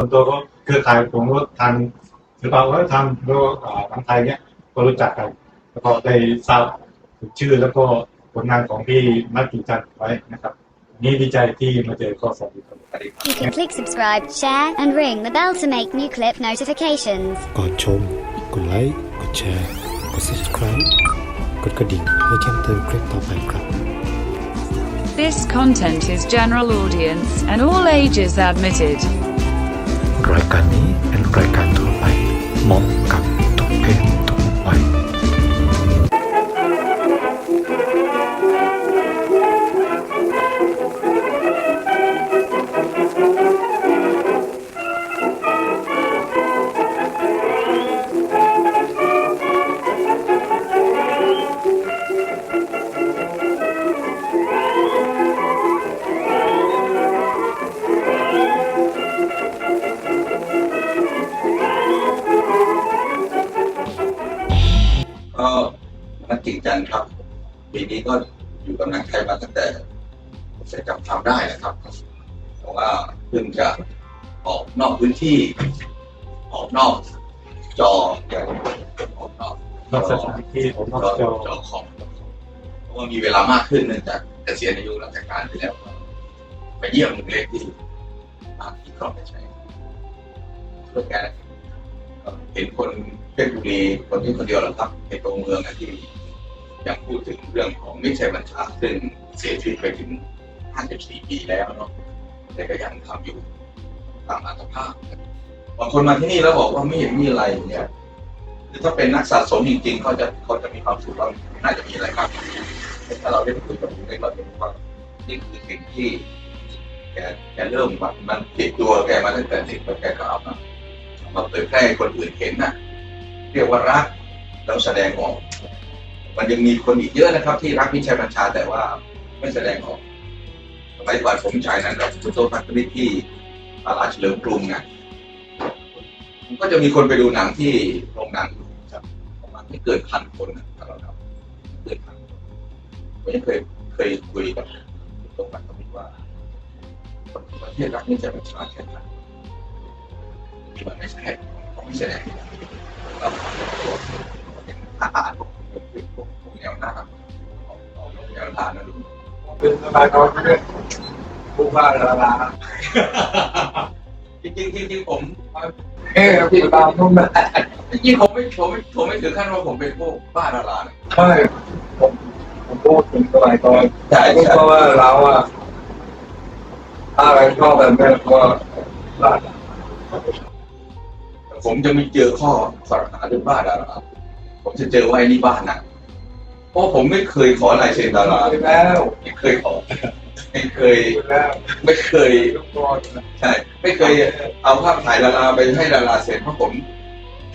ส่วนตัวก็เครือข่ายผมก็ทางหรือเปล่าก็ทำแล้วก็อ่าทางไทยเนี้ยก็รู้จักกัน แล้วก็ได้ทราบถึงชื่อแล้วก็ผลงานของพี่มัตติจันทร์ไว้นะครับวันนี่ดีใจที่มาเจอก็สวัสดีครับ You can click subscribe, share, and ring the bell to make new clip notifications. ก่อนชม กดไลค์ กดแชร์ กด subscribe กดกระดิ่งเพื่อแจ้งเตือนคลิปต่อไปครับ This content is general audience and all ages admitted. รายการนี้เป็นรายการทั่วไปเหมาะกับ ปีนี้ก็อยู่กำลังไทยมาตั้งแต่ผมจะจำความได้นะครับ เพราะว่าเพิ่งจะออกนอกพื้นที่ ออกนอกจออย่างออกนอกนอกสถานที่ผมนอกจอจอจอคอมเพราะว่ามีเวลามากขึ้นเนื่องจากเกษียณอายุราชการไปแล้วไปเยี่ยมเล็กที่บาที่ครอบใช้เพื่อแกเห็นคนเพชรบุรีคนที่คนเดียวหรอครับในตัวเมืองที่ ยังพูดถึงเรื่องของมิตรชัยบัญชาซึ่งเสียชีวิตไปถึง 54 ปีแล้วเนาะแต่ก็ยังทำอยู่ตามอัตภาพบางคนมาที่นี่แล้วบอกว่าไม่เห็นมีอะไรเนี่ยคือถ้าเป็นนักสะสมจริงๆเขาจะเขาจะมีความสุขว่าน่าจะมีอะไรครับถ้าเราได้คุยกับลุงเล็กเราจะรู้ว่านี่คือสิ่งที่แกแกเริ่มมันมันติดตัวแกมาตั้งแต่เด็กแล้วแกก็เอามาเอามาเผยแพร่คนอื่นเห็นน่ะเรียกว่ารักแล้วแสดงออก มันยังมีคนอีกเยอะนะครับ ที่รักมิตรชัยบัญชาแต่ว่าไม่แสดงออกสมัยก่อนผมฉายหนังกับคุณโตพันธุ์ที่ตลาดเฉลิมกรุงนะผมก็จะมีคนไปดูหนังที่โรงหนังครับประมาณไม่เกินพันคนนะครับเราเกินพันผมยังเคยเคยคุยกับคุณโตพันธุ์ว่าคนประเทศรักมิตรชัยบัญชาแค่ไหนมันไม่ใช่ไม่แสดงแล้วเป็นทหาร เป็นพวกพวกแนวหน้าของของแนวหน้านะดูเป็นสบายเขาไม่ได้ผู้ว่าดาราจริงๆจริงๆผมเอ้ยพี่ตามนู่นนะจริงๆผมไม่ผมไม่ผมไม่ถึงขั้นว่าผมเป็นพวกบ้าดารานะใช่ผมผมพูดถึงสมัยก่อนใช่ใช่เพราะว่าเราอะถ้าเรชอบแบบนี้ก็บ้าผมจะไม่เจอข้อสารหาเรื่องบ้าดาราผมจะเจอว่าไอ้นี่บ้าหนัก เพราะผมไม่เคยขอลายเซ็นดาราไปแล้วไม่เคยขอ ไม่เคยไปแล้วไม่เคยทุกคนนะใช่ไม่เคยเอาภาพถ่ายดาราไปให้ดาราเซ็นเพราะผม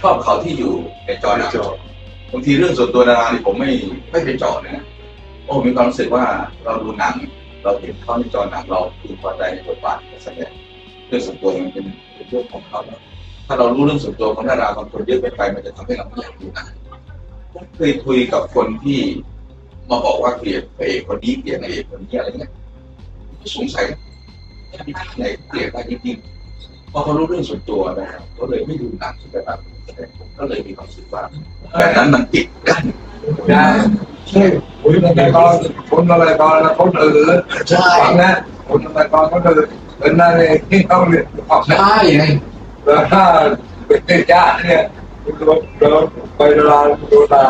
ชอบเขาที่อยู่ในจอหนังจอบางทีเรื่องส่วนตัวดารานี่ผมไม่ไม่ไปเจาะเลยนะโอ้มีความรู้สึกว่าเราดูหนัง เราเห็นเขาในจอหนังเราคือพอใจในบทบาทการแสดงเรื่องส่วนตัวมันเป็นเป็นเรื่องของเขาแล้วถ้าเรารู้เรื่องส่วนตัวของดาราบางคนเยอะเกินไปมันจะทำให้เราไม่อยากดูหนังผม เคยคุยกับคนที่มาบอกว่าเกลียดพระเอกคนนี้เกลียดนางเอกคนนี้อะไรเงี้ยก็สงสัยว่ามีที่ไหนเกลียดได้จริงๆเพราะเขารู้เรื่องส่วนตัวนะครับก็เลยไม่ดูหนังที่แบบแสดงผมก็เลยมีความรู้สึกว่าแบบนั้นมันติดกั้นได้ใช่คุณอะไรก่อนคุณอะไรก่อนแล้วเขาเดินใช่ฟังนะคุณอะไรก่อนเขาเดินเป็นนั่นเองที่เขาเรียนออกใช่ไงแล้วถ้าเป็นญาติเนี่ยโดนโดน ไปลาโดนลา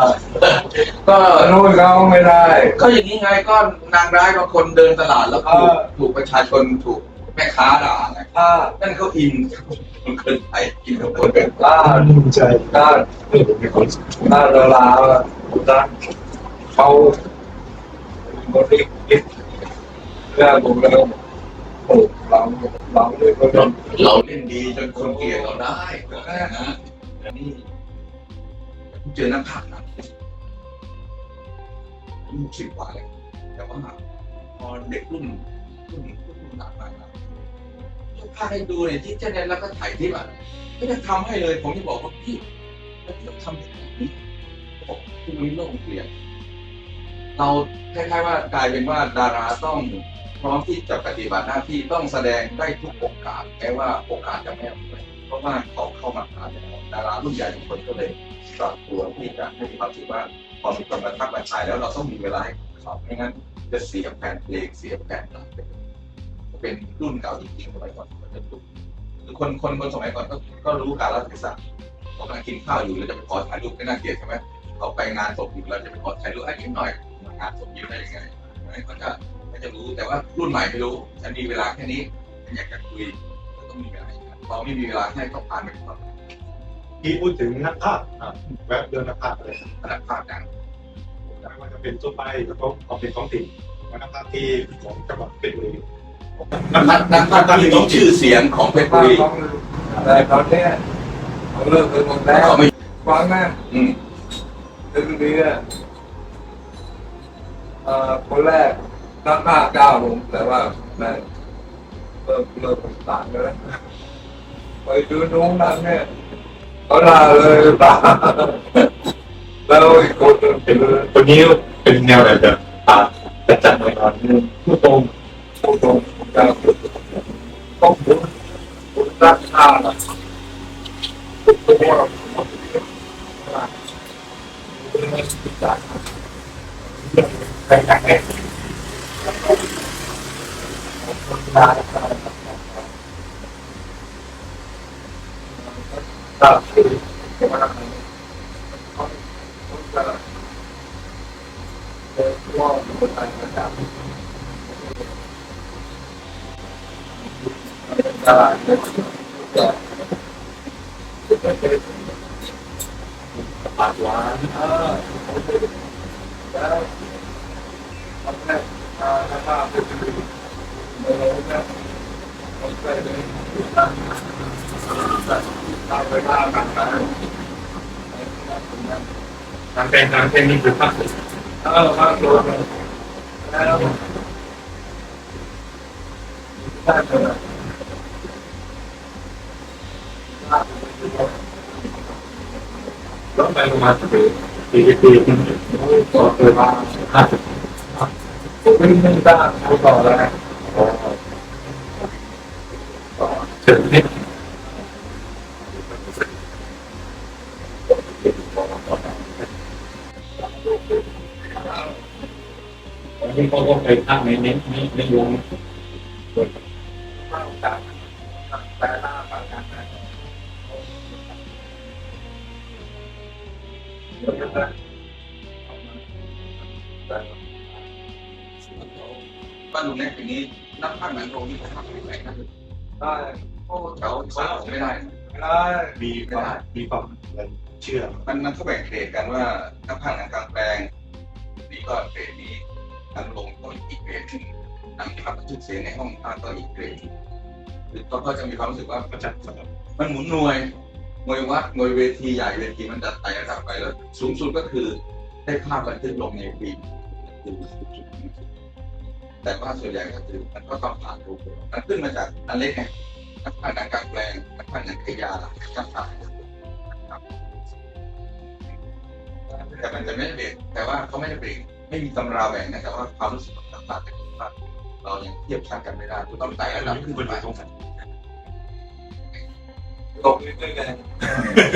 ก็นู้นเขาไม่ได้ก็อย่างนี้ไงก็นางร้ายบางคนเดินตลาดแล้วถูกเออถูกประชาชนถูกแม่ค้าด่าไงถ้านั่นเขาอินคนเกินไปอินกับคนเกินถ้าใช่ถ้าไม่ผมเป็นคนถ้าเวลาถ้าเขาคนที่คิดเรื่องของเราโอ้เราเราเนี่ยก็ต้องเราเล่นดีจนคนเกลียดเราได้นะ อันนี้เจอนักข่าวนะอายุสิบกว่าเลยแต่ว่าพอเด็กรุ่นรุ่นรุ่นหลังมาแล้วพาให้ดูเนี่ยที่เจเนนแล้วก็ถ่ายคลิปอะไม่ได้ทำให้เลย ผมจะบอกว่าพี่แล้วที่ทำแบบนี้บอกคุณมีโลกเปลี่ยนเราคล้ายๆว่ากลายเป็นว่าดาราต้องพร้อมที่จะปฏิบัติหน้าที่ต้องแสดงได้ทุกโอกาสแม้ว่าโอกาสจะไม่อำนวย เพราะว่าเขาเข้ามาหาแล้วดารารุ่นใหญ่บางคนก็เลยปรับตัวที่จะให้มีความรู้สึกว่าพอมีคนมาทักมาถ่ายแล้วเราต้องมีเวลาให้เขาไม่งั้นจะเสียแฟนเพลงเสียแฟนหลักไปเป็นรุ่นเก่าจริงๆสมัยก่อนมันจะถูกคือคนคนคนสมัยก่อนก็ก็รู้การรัฐศาสตร์เขากำลังกินข้าวอยู่แล้วจะไปขอถ่ายรูปไม่น่าเกลียดใช่ไหมเขาไปงานศพอยู่แล้วจะไปขอถ่ายรูปไอ้นิดหน่อยงานศพอยู่ได้ยังไงเขาจะก็จะรู้แต่ว่ารุ่นใหม่ไม่รู้ฉันมีเวลาแค่นี้ฉันอยากจะคุยก็ต้องมีเวลา ให้กันพอไม่มีเวลาให้ก็ผ่านไปก่อนที่พูดถึงนักภาพอะแวบเรื่องนักภาพอะไรขนาดภาพดังไม่ว่าจะเป็นทั่วไปแล้วก็เอาเป็นท้องถิ่นนักภาพที่ของจังหวัดเพชรบุรีนักภาพนักภาพที่มีชื่อเสียงของเพชรบุบ้านรีเขาแต่ตอนเนี้ยเขาเลิกกันหมดแล้วเขาไม่ฟังนะอืมถึงนี้อะเอ่อคนแรกนักหน้าก้าวลงแต่ว่าแม่งเริ่มเริ่มต่างกันแล้ว ไปดูน้องนั้นเนี่ยเขาด่าเลยด่าแล้วอีกคนหนึงคือคน นี้เทยนะครับตาดเปากหวานอ่าแล้วทำให้อ่าน้ำตาเป็นเมื่าเนี่ยเราไปเลยตามไปตามกันไปทางแปลงทางแปลงนี่คือภาพเออมาตัวแล้วได้เลยรถไปประมาณปีปีปีก็เกิดมาห้าสิบวิ่ไม่ได้ต่อแล้วเชิญ เขาก็ไปข้างในในี้นี่ในวงเข้าจากแต่หน้าปากกันนะเดี๋ยวจะได้บ้านลุงเล็กอย่างนี้นักภาคหนังโรงนี่เขาทำไม่ไหวนะได้โอ้แถวสาวไม่ได้นะได้มีความมีความเชื่อ มันมันเขาแบ่งเกรดกันว่านักภาคหนังกลางแปลงนี่ก็เกรดนี้ นังลงก็อีกเกรดหนึ่งหนังที่ทำบันทึกเสียงในห้องภาคก็อีกเกรดหนึ่งคือเขาก็จะมีความรู้สึกว่าประจักษ์มันหมุนหน่วยหน่วยวัดหน่วยเวทีใหญ่เวทีมันจะไต่ระดับไปแล้ว สูงสุดก็คือได้ภาพบันทึกลงในฟิล์มแต่ว่าส่วนใหญ่ก็คือมันก็ต้องผ่านรูปมันขึ้นมาจากอันเล็กไงนักผ่านหนังกางแปลงนักผ่านหนังขยานักผ่านแต่มันจะไม่ได้เบรกแต่ว่าเขาไม่ได้เบรก ไม่มีตำราแบ่งนะแต่ว่าความรู้สึกของนักผ่านแต่ละคนเรายังเทียบชั้นกันไม่ได้ต้องไต่ระดับขึ้นไปตรงนั้นตกนิดนึงไง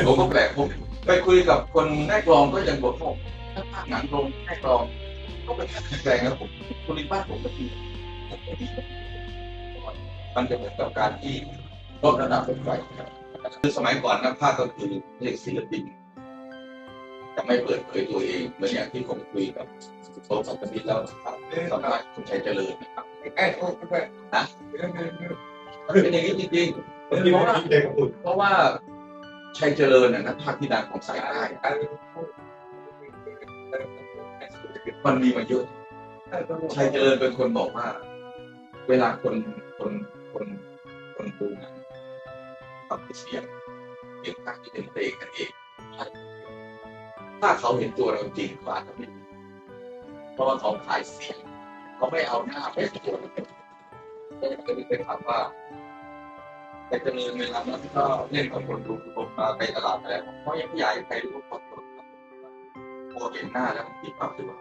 ผมก็แปลกผมไปคุยกับคนแม่กลองก็ยังบอกว่าถ้าภาคหนังโรงแม่กลอง ก็เป็นการแปลงนะผมคนในบ้านผมก็คือมันจะเหมือนกับการที่ลดระดับรถไฟคือสมัยก่อนนักภาคก็คือเรียกศิลปิน ไม่เปิดเผยตัวเองเหมือนอย่างที่ผมคุยกับโต๊ะสัมภาระแล้วครับสัมภาษณ์คุณชัยเจริญนะครับไอ้โทษไปนะเรื่องนึงมันเป็นอย่างนี้จริงๆเพราะว่าเพราะว่าชัยเจริญน่ะนักภาคที่ดังของสายใต้มันมีมาเยอะชัยเจริญเป็นคนบอกว่า เวลาคนคนคนคนดูหนังฟังเสียงเสียงภาคที่เป็นเพลงกันเอง ถ้าเขาเห็นตัวเราจริงเขาอาจะไม่เพราะว่าเขาขายเสียงเขาไม่เอาหน้าไปตัวเราก็เลยไปถามว่าชัยเจริญเวลานั้นก็เล่นกับคนดูผมมาไปตลาดอะไรเพราะยังไม่อยากให้ใครรู้ว่าคนดูพอเห็นหน้าแล้วมันคิดความรู้สึกว่า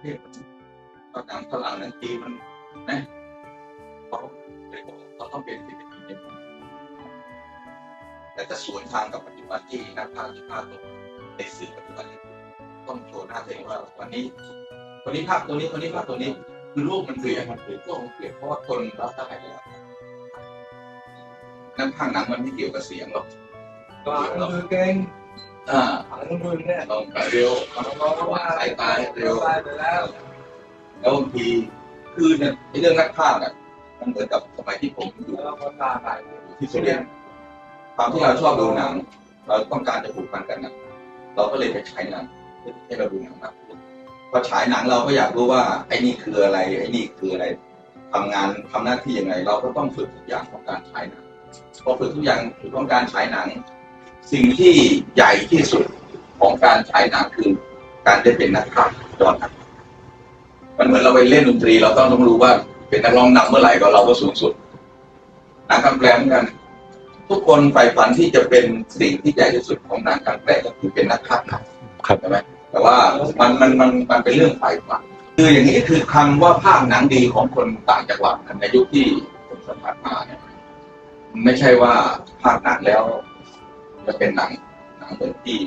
เฮ้ยตอนหนังฝรั่งนั้นจีมันนะเขาเลยบอกเขาต้องเป็นศิลปินเนี่แต่จะสวนทางกับปัจจุบันที่นักภาคที่ภาตัว ในสื่อปัจจุบันต้องโชว์หน้าตัวเองว่าวันนี้คนนี้ภาคตัวนี้คนนี้ภาคตัวนี้คือโลกมันเปลี่ยนมันเปลี่ยนโลกมันเปลี่ยนเพราะว่าคนรับได้แล้วนั่นภาคหนังมันไม่เกี่ยวกับเสียงหรอกก็มือเก่งอ่าหันมือเนี่ยต้องไปเร็วน้องว่าสายตาเร็วไปแล้วแล้วบางทีคือเนี่ยเรื่องนักภาคอะมันเหมือนกับสมัยที่ผมอยู่ที่สุรินทร์ความที่เราชอบดูหนัง เราต้องการจะผูกพันกันนะ เราก็เลยไปฉายหนังเพื่อให้เราดูหนังมากขึ้นพอฉายหนังเราก็อยากรู้ว่าไอ้นี่คืออะไรไอ้นี่คืออะไรทำงานทำหน้าที่ยังไง เราก็ต้องฝึกทุกอย่างของการฉายหนังพอฝึกทุกอย่างของการฉายหนัง สิ่งที่ใหญ่ที่สุดของการฉายหนังคือการได้เป็นนักภาคจอนครับมันเหมือนเราไปเล่นดนตรี เราต้องต้องรู้ว่าเป็นนักร้องนำเมื่อไหร่ก็เราก็สูงสุดหนังกำแพงเหมือนกัน ทุกคนใฝ่ฝันที่จะเป็นสิ่งที่ใหญ่ที่สุดของหนังกลางแปลงก็คือเป็นนักภาคหนังครับใช่ไหมแต่ว่ามันมันมันมันเป็นเรื่องฝ่ายฝันคืออย่างนี้คือคำว่าภาคหนังดีของคนต่างจังหวัดในยุคที่ผมสัมผัสมาเนี่ยไม่ใช่ว่าภาคหนังแล้ว จะเป็นหนังหนังเหมือนที่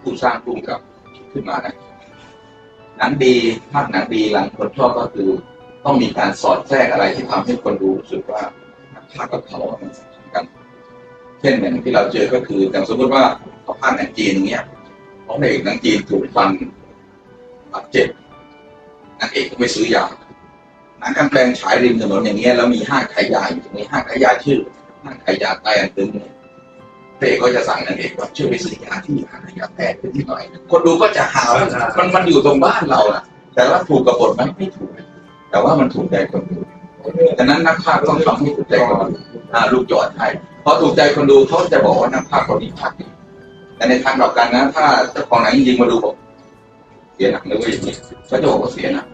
ผู้สร้างพุ่มกับคิดขึ้นมานะหนังดีภาคหนังดีหลังคนชอบก็คือ ต้องมีการสอดแทรกอะไรที่ทำให้คนดูรู้สึกว่าภาคกับเขาอะมันสัมพันธ์กันเช่นอย่างที่เราเจอก็คืออย่างสมมติว่าเขาภาคหนังจีนอย่างเงี้ยเพระเอกหนังจีนถูกฟันบาดเจ็บนางเอกก็ไม่ซื้อยาหนังกางแปลงฉายริมถนนอย่างเงี้ยแล้วมีห้างขายยาอยู่ตรงนี้ห้างขายยาชื่อห้างขายยาใต้อันตึงเนี่ยพระเอกก็จะสั่งนางเอกว่าช่วยไปซื้อยาที่ห้างขายยาแพทย์ขึ้นที่หน่อย คนดูก็จะหาว่ามันมันอยู่ตรงบ้านเราอะแต่ว่าถูกกับบทไหมไม่ถูก แต่ว่ามันถูกใจคนดูดังนั้นนักภาคต้องทำให้ถูกใจคนดูลูกจอดไทย พอถูกใจคนดูเขาจะบอกว่านักภาคคนนี้ภาคดีแต่ในทางกลับกันนะ ถ้าเจ้าของหนังจริงๆมาดูบอกเสียหนังเลยว้ยอย่างนี้เขาจะบอกว่าเสียหนัง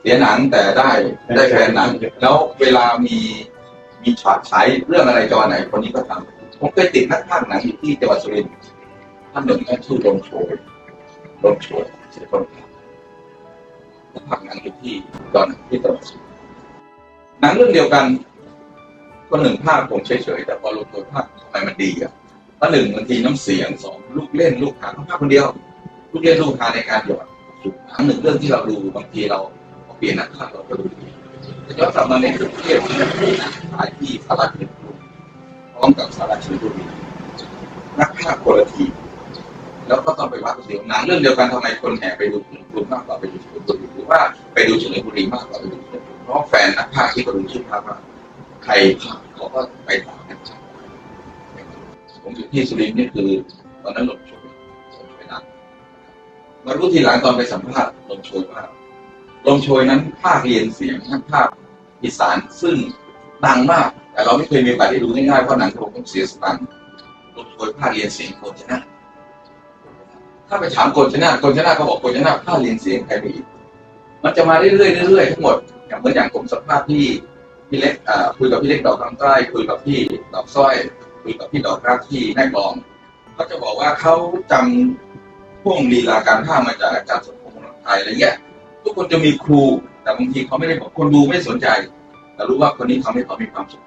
เสียหนังแต่ได้ได้แฟนหนัง แล้วเวลามีมีฉากฉายเรื่องอะไรจอไหนคนนี้ก็ทำผมเคยติดนักภาคหนังอยู่ที่จังหวัดสุรินทร์ท่านหนึ่งท่านชื่อลมโชยลมโชยเสียคนนักภาคหนังอยู่ที่ตอนที่จังหวัดสุรินทร์หนังเรื่องเดียวกัน คนหนึ่งภาคผมเฉยๆแต่พอลงตัวภาคทำไมมันดีอะเพราหนึ่งบางทีน้ำเสียงสองลูกเล่นลูกหาเขาภาคคนเดียว ลูกเล่นลูกหาในการหยอดหนังหนึ่งเรื่องที่เราดูบางทีเราเปลี่ยนนักภาคเราก็ดูดีย้อนกลับมาในกรุงเทพที่นักขายที่สาราชินบุรีพร้อมกับสาราชินบุรีนักภาคคนละทีแล้วก็ต้องไปวัดเสียงหนังเรื่องเดียวกันทำไมคนแห่ไปดูถึงบุรีมากกว่าไปดูถึงบุรีหรือว่าไปดูถึงบุรีมากกว่าไปดูถึงเพราะแฟนนักภาคที่เขาดูชื่อภาคว่า ใครผ่านเขาก็ไปถามกันผมอยู่ที่สุรินทร์นี่คือตอนนั้นหลงโชยหลงโชยนักมารู้ทีหลังตอนไปสัมภาษณ์ลงโชยว่าลงโชยนั้นภาคเรียนเสียงทั้งภาคอีสานซึ่งดังมาก แต่เราไม่เคยมีโอกาสได้ดูง่ายๆเพราะหนังผมต้องเสียสตังค์ลงโชยภาคเรียนเสียงโกนชนะ ถ้าไปถามโกนชนะโกนชนะเขาบอกโกนชนะภาคเรียนเสียงใครไปอีก มันจะมาเรื่อยๆเรื่อยๆทั้งหมดอย่างเหมือนอย่างผมสัมภาษณ์ที่ พี่เล็กอ่าคุยกับพี่เล็กดอกคำใต้คุยกับพี่ดอกสร้อย คุยกับพี่ดอกรักที่แม่กลองเขาจะบอกว่าเขาจำพ่วงลีลาการท่ามาจากอาจารย์สมพงษ์ไทยอะไรเงี้ย ทุกคนจะมีครู แต่บางทีเขาไม่ได้บอกคนดูไม่สนใจ แต่รู้ว่าคนนี้ทำให้เขามีความสุข